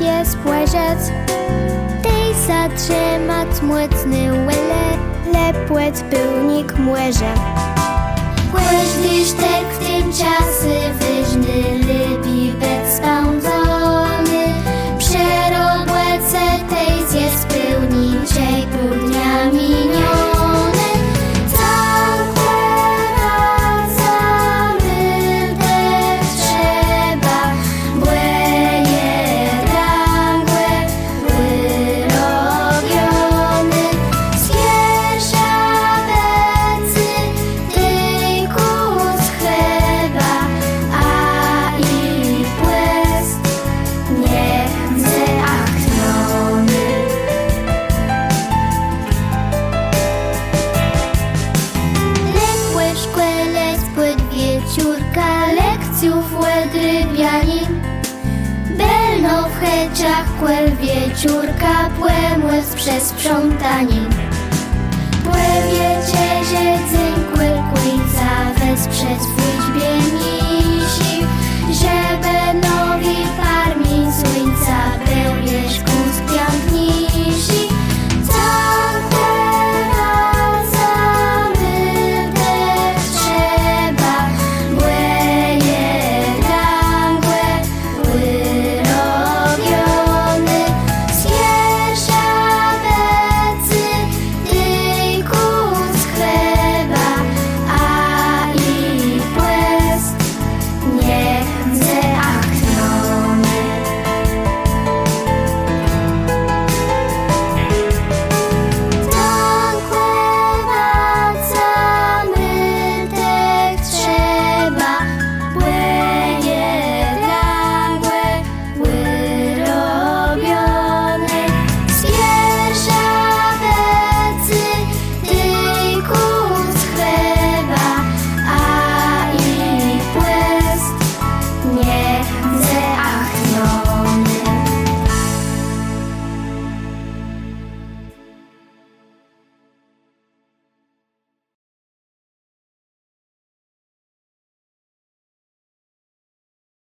pies płeżec Tej zatrzymat młetny łele Lepłet pełnik młeże Płeż lisztek w tym czasy Belno w heciach kłel wieciórka płemłys przez sprzątanin Płewie ciezie dzyn